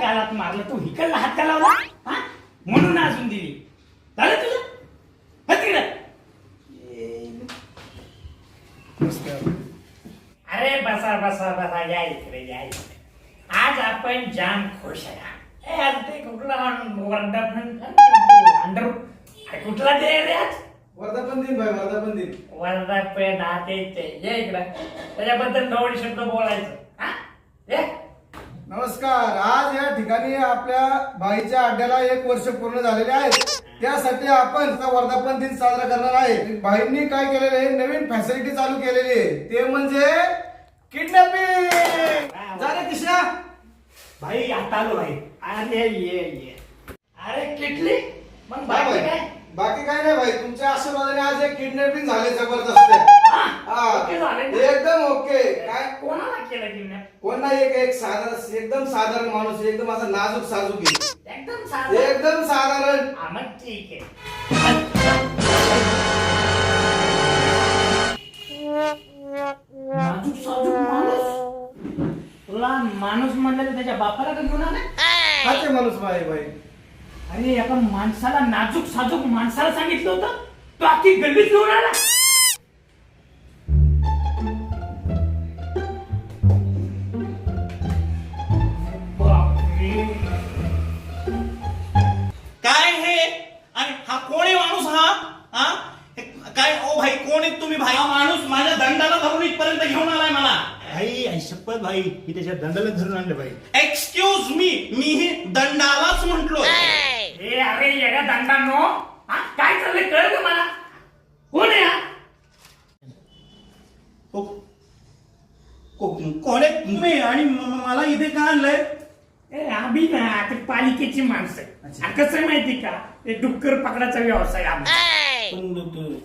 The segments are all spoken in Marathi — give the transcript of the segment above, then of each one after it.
गालात मारलं तू हिकडला हात का लावला? हा? म्हणून अजून दिली. झालं तुझं? हा तिकडं. अरे बसा बसा बसा या इकडे या इकडे. आज आपण जाम खुश आहे आज ते कुठला वर्धापन अंडर. कुठला डे रे आज? वर्धापन दिन भाई वर्धापन दिन. वर्धापन हा ते ये इकडं. त्याच्याबद्दल दोन शब्द बोलायचं. हा? ये. नमस्कार. आज या ठिकाणी आपल्या भाईच्या अड्ड्याला एक वर्ष पूर्ण झालेले आहे. त्यासाठी आपण वर्धापन दिन साजरा करणार आहे. भाईंनी काय केलेले आहे? नवीन फॅसिलिटी चालू केलेली आहे. ते म्हणजे किडनॅपिंग झाले किशा भाई आता आलो भाई. अरे ये ये. अरे किटली? मग बाकी? काय? बाकी काय नाही भाई. तुमच्या आशीर्वादाने आज एक किडनॅपिंग झाले जबरदस्त. हा, ओके झाले ना? एकदम ओके काय कोणाला केलं किडनॅप कोण नाही एक एक साधारण एकदम साधारण माणूस आहे, एकदम असा नाजूक साजूक आहे. एकदम साधं. एकदम साधारण. हा, मग ठीक आहे. नाजूक साजूक माणूस? तुला माणूस म्हणलं तर त्याच्या बापाला का घेऊन आला. हाचे माणूस भाई भाई अरे एका माणसाला नाजूक साजूक माणसाला सांगितलं होतं? तो अख्खी गल्लीत घेऊन आला. शपथ भाई मी त्याच्या दंडाला धरून आणलं भाई एक्सक्यूज मी मी हे दंडालाच म्हंटलो ए अरे येड्या दांडांनो. हा? काय चाललंय? कळ का मला? कोण आहे हा? कोण? आहे तुम्ही आणि म- म- मला इथे का आणलंय? ए आम्ही ना ते पालिकेची माणसं आहे. आ, कसं आहे माहिती का? ते डुक्कर पकडाचा व्यवसाय आमचा. तु-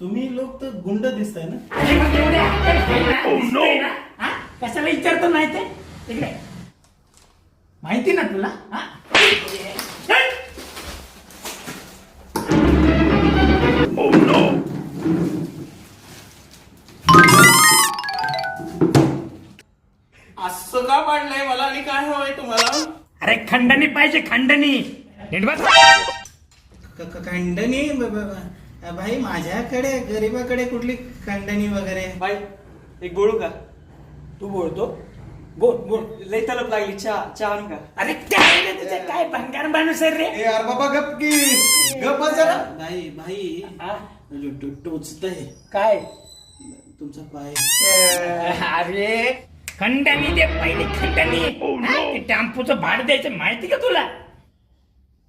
तुम्ही लोक तर गुंड दिसताय ना? अरे मग एवढे अक्कल आहे ना, दिसतंय ना? कशाला विचारतो नाही ते इकडे. माहिती ना तुला? हा? चल. असं का पाडलंय मला आणि काय हवंय तुम्हाला? अरे खंडणी पाहिजे खंडणी. नीट बस. क- क- खंडणी? ब- ब- ब- भाई माझ्याकडे गरीबाकडे कुठली खंडणी वगैरे? बाई एक बोलू का? तू बोलतो. बोल बोल. लई तलप लागली चहा चहा आणू का अरे काय रे तुझं? काय भंगार माणूस आहे रे? ए यार बाबा गप की. गप बस जरा. भाई भाई हा? टोचतय काय? तुमचा पाय. अरे खंडणी दे पहिली खंडणी. हा? ते टेम्पोचं भाड द्यायचं माहिती का तुला?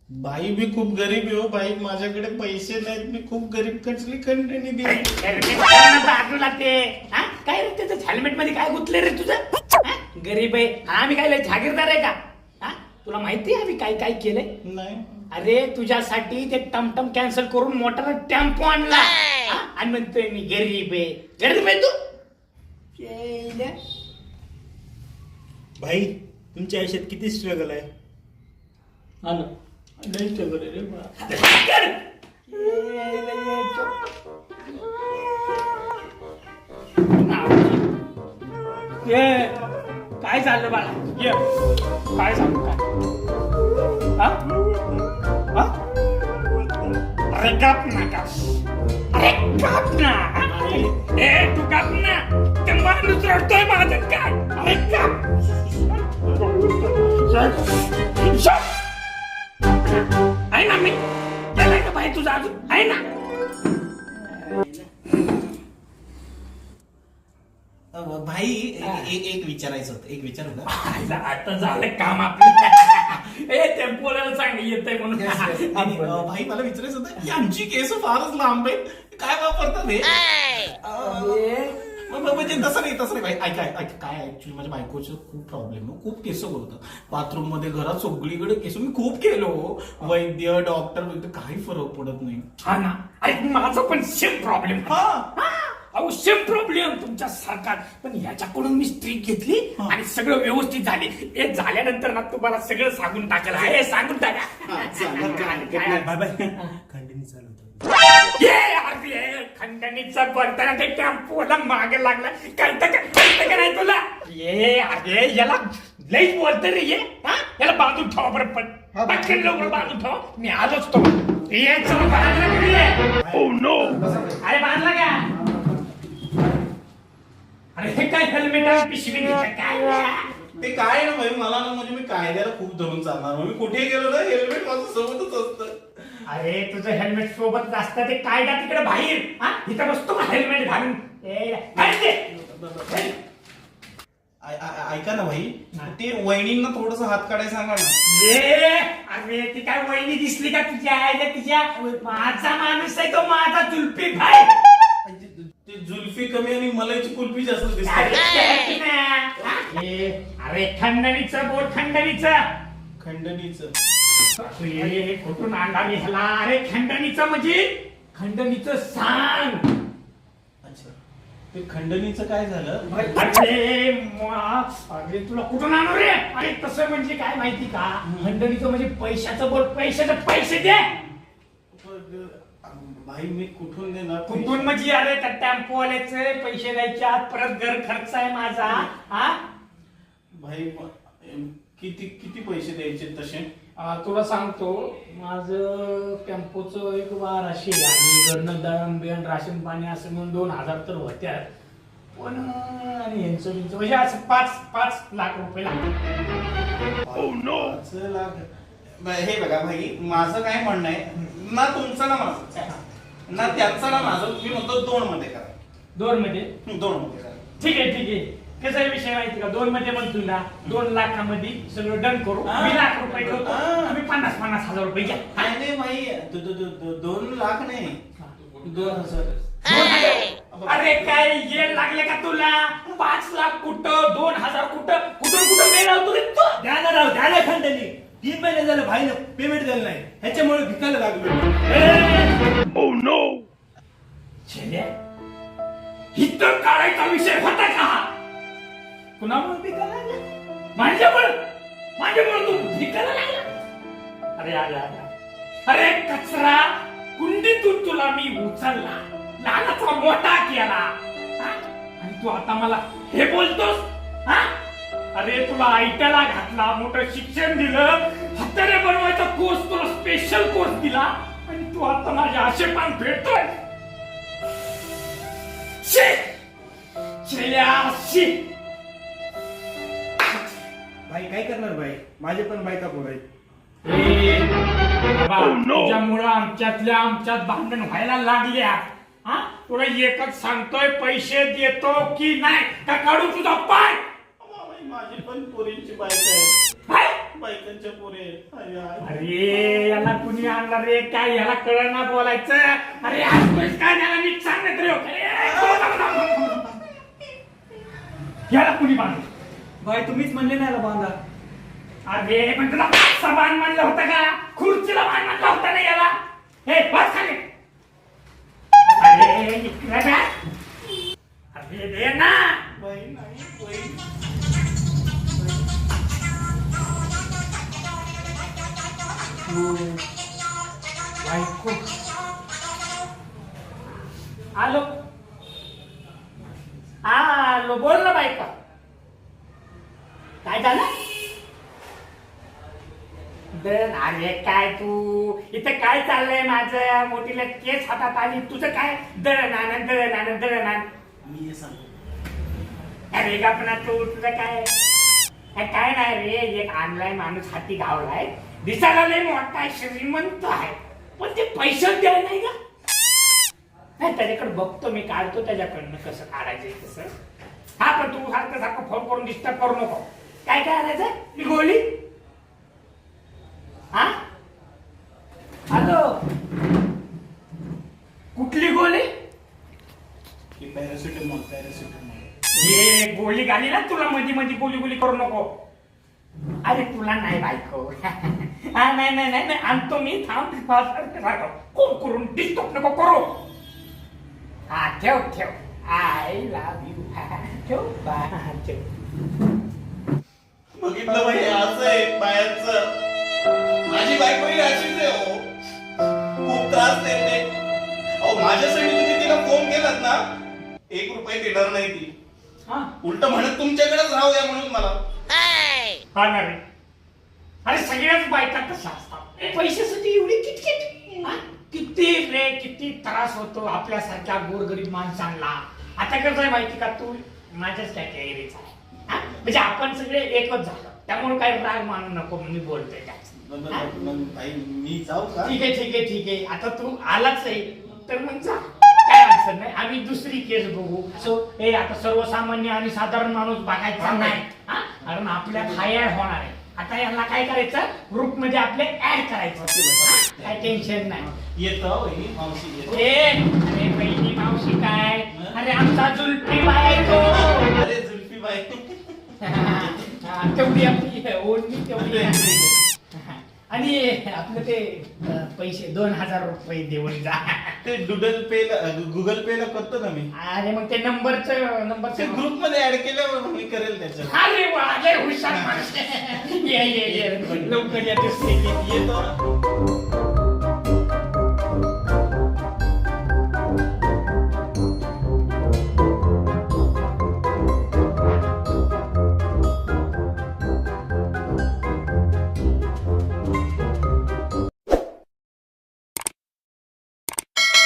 बाई मी खूप गरीब आहे हो. बाई माझ्याकडे पैसे नाहीत. मी खूप गरीब. कसली खंडणी दे अरे ते कोणाला बाजूला ते हा? काय रे त्याचं हेल्मेटमध्ये काय गुतले रे तुझं हा? गरीब आहे हा, आम्ही काय लय जागीरदार आहे का हा? तुला माहिती आहे आम्ही काय काय केलंय नाही अरे तुझ्यासाठी ते टमटम कॅन्सल करून मोठा टेम्पो आणला हा? आणि म्हणतोय मी गरीब आहे गरीब आहे तू येईल्या. भाई तुमच्या आयुष्यात किती स्ट्रगल आहे हा ना. लय स्ट्रगल आहे रे बा. कर. ये काय झालं बाळा? ये काय सांगू काय? हा? हा? अरे काप ना काप अरे काप ना. ए तू काप ना. ते माणूस रडतोय माझं काय? अरे काप आहे ना मी? गेलाय का बाई तुझा अजून? आहे ना? ए- एक विचारायचं होतं. एक विचारू का? आयला, आता झालं काम आपलं. ए ते बोलायला सांग येतंय म्हणून. आणि, अ, भाई मला विचारायचं होतं यांची केस फारच लांब आहे काय वापरतात हे? अ, म- म- म्हणजे तसं नाही तसं नाही. भाई ऐका ऐका काय ऍक्च्युली माझ्या बायकोचं खूप प्रॉब्लेम आहे खूप केस बोलतं बाथरूममध्ये घरात सगळीकडे केस. मी खूप केलो वैद्य डॉक्टर काही फरक पडत नाही. हा ना. अरे माझा पण सेम प्रॉब्लेम हा? अहो सेम प्रॉब्लेम तुमच्या सारखा. पण ह्याच्याकडून मी स्ट्रीक घेतली आणि सगळं व्यवस्थित झाले. हे झाल्यानंतर ना तुम्हाला सगळं सांगून टाकेल. हे सांगून टाका. खंडणी चालू खंडणीचा बोलताना ते टेम्पोला मागे लागला. कळतं कळतं का नाही तुला? ये अरे याला लईच बोलत रे ये हा? याला बांधून ठेवा बरं पण पटकन लवकर बांधून ठेवा. मी आलोच तो. ये चल बांधला रे? अरे बांधला का? अरे हे काय हेल्मेट पिशवी काय? ते काय ना भाई? मला ना म्हणजे मी कायद्याला खूप धरून चालणार. मग मी कुठे गेलो ना हेल्मेट माझं सोबतच असतं. अरे तुझं हेल्मेट सोबत असतं. ते कायदा तिकडे बाहेर. हा? इथं बसतो का हेल्मेट घालून? ए, काय ते? हे? आय- आय- ऐका ना भाई. ते वहिनींना थोडस हात काढायला सांगा ना. ये अरे ती काय वहिनी दिसली का तुझ्या? आईला तिच्या माझा माणूस आहे तो माझा जुल्फी भाई. ते जुल्फी कमी आणि मलाईची कुल्फी जास्त अरे दिसते. हा? अरे खंडणीचं बोल खंडणीचं खंडणीच. तू ये कुठून अरे खंडणीचं म्हणजे? खंडणीचं सांग. अच्छा. ते खंडणीचं काय झालं? अरे मा- अरे तुला कुठून आणू रे? अरे तसं म्हणजे काय माहिती का? खंडणीचं म्हणजे पैशाचं बोल पैशाचे पैसे दे. भाई मी कुठून देणार कुठून म्हणजे अरे त्या टेम्पोवाल्याचे पैसे द्यायचे आत परत घर खर्च आहे माझा हा? भाई किती किती पैसे द्यायचे तसे? आ, तुला सांगतो माझं टेम्पोचं एक बाराशे आणि घरनं दळण बिळण राशन पाणी असं म्हणून दोन हजार तर होत्या. पण आणि यांचं बिंचं म्हणजे असं पाच पाच लाख रुपये लागतात पाच लाख? हे बघा भाई माझं काय म्हणणं आहे ना तुमचं ना माझं. ना त्यांचं ना माझं. मी म्हणतो दोन मध्ये करा. दोन मध्ये दोन मध्ये करा. ठीक आहे ठीक आहे. कसा आहे विषय माहिती का? दोन मध्ये म्हणतो ना दोन लाखामध्ये सगळं डन करू. हा. मी लाख रुपये ठेवतो. हा. तुम्ही पन्नास पन्नास हजार रुपये घ्या. नाही नाही भाई दो- दो- दो- दो- दोन लाख नाही. दोन हजार. अरे काय ये लागले का तुला? पाच लाख कुठं दोन हजार कुठं? कुठं कुठं मेळ लावतो रे तू द्या ना राव द्या ना खंडणी. तीन महिने झालं भाईनं पेमेंट दिलं नाही. ह्याच्यामुळे भिकायला लागलो छेल्या इथं काढायचा विषय होता का? कुणामुळे भिकायला लागला? माझ्यामुळे? माझ्यामुळे तू भिकायला लागला? अरे अरे अरे अरे. कचरा कुंडीतून तुला मी उचलला. लहानाचा मोठा केला? आणि तू आता मला हे बोलतोस? हा? अरे तुला आयट्याला घातला मोठं शिक्षण दिलं हाताने बनवायचा कोर्स तुला स्पेशल कोर्स दिला आणि तू आता माझ्या आशेपान भेटतोय. शी! शेल्या, शी! भाई काय करणार भाई माझे पण बायका पोर बाबा, तुझ्यामुळं आमच्यातल्या आमच्यात भांडण व्हायला लागल्या हा? तुला एकच सांगतोय पैसे देतो की नाही का काढू तुझा पाय? माझी पण पोरींची बायक आहे. हाय? बायकांच्या पोरी. अरे, याला कुणी आणलं रे? काय याला कळ ना बोलायचं? अरे आज काय त्याला नीट सांगत रे. याला कुणी बांधलं? भाई तुम्हीच म्हणले नाही ना बांधा. अरे पण तुला बाण म्हणलं होतं का? खुर्चीला बाण म्हणलं होतं ना याला? हे बस खाली. काय झालं दन अरे काय तू? इथं काय चाललंय माझं? मोठीला केस हातात आली. तुझं काय? दळण आण दळण आण दळण आण. मी अरे गपना तू तुझं काय? अरे काय नाही रे एक आणलाय माणूस हाती घावलाय. दिसायला लय मोठा श्रीमंत आहे. पण ते पैसे द्याय नाही का? नाही त्याच्याकडे बघतो मी काढतो त्याच्याकडनं कसं काढायचंय तसं. हा पण तू सारखं सारखं फोन करून डिस्टर्ब करू नको. काय काय आणायचं? मी गोळी? हा? हॅलो? कुठली गोळी? की पॅरासिटामॉल पॅरासिटामॉल हे गोळी घाली ना तुला मध्ये मध्ये गोली गोली करू नको. अरे तुला नाही बायको. हा नाही नाही नाही नाही. आणतो मी. थांब सारखं सारखं कोण करून डिस्टर्ब नको करू. हा ठेव ठेव. आय लव्ह यू ठेव बाय. ठेव. बघितलं भाई असं आहे बाहेरचं माझी बायको ही अशीच आहे हो. खूप त्रास देते. अहो माझ्यासाठी तुम्ही तिला फोन केला सांगतात ना एक रुपये देणार नाही ती. हा. उलट म्हणत तुमच्याकडेच राहू द्या म्हणून मला. हा ना रे. अरे सगळ्याच बायका तशा असतात. पैशासाठी एवढी किटकिट? हा? किती रे किती त्रास होतो आपल्यासारख्या गोरगरीब माणसांना. आता कसं आहे माहिती का तू? माझ्याच कॅटेगरीचा? म्हणजे आपण सगळे एकच झालो. त्यामुळे काही राग मानू नको मी बोलतोय हा? मी जाऊ का? ठीक आहे ठीक आहे ठीक आहे. आता तू आलाच आहे तर मग जा. काय अडचण नाही. आम्ही दुसरी केस बघू. सो हे आता सर्वसामान्य आणि साधारण माणूस बघायचा नाही. हा? कारण आपल्या हाय होणार आहे. आता यांना काय करायचं? ग्रुपमध्ये आपले ऍड करायचं. हा? काय टेन्शन नाही. येतो वहिनी. मावशी येतो. ए अरे बहिणी मावशी काय? अरे आमचा जुलपी बाय तो. अरे जुल्फी बाई. हा, तेवढी आपली ओढणी तेवढी आहे. आणि आपलं ते अं, पैसे दोन हजार रुपये देऊन जा. ते डुडल पे गुगल पे ला करतो ना मी. अरे मग ते नंबरच ते नंबरचं ग्रुपमध्ये ऍड केल्यावर मी करेल त्याच्यात अरे वा लय हुशार माणूस. ये ये ये. लवकर या येतो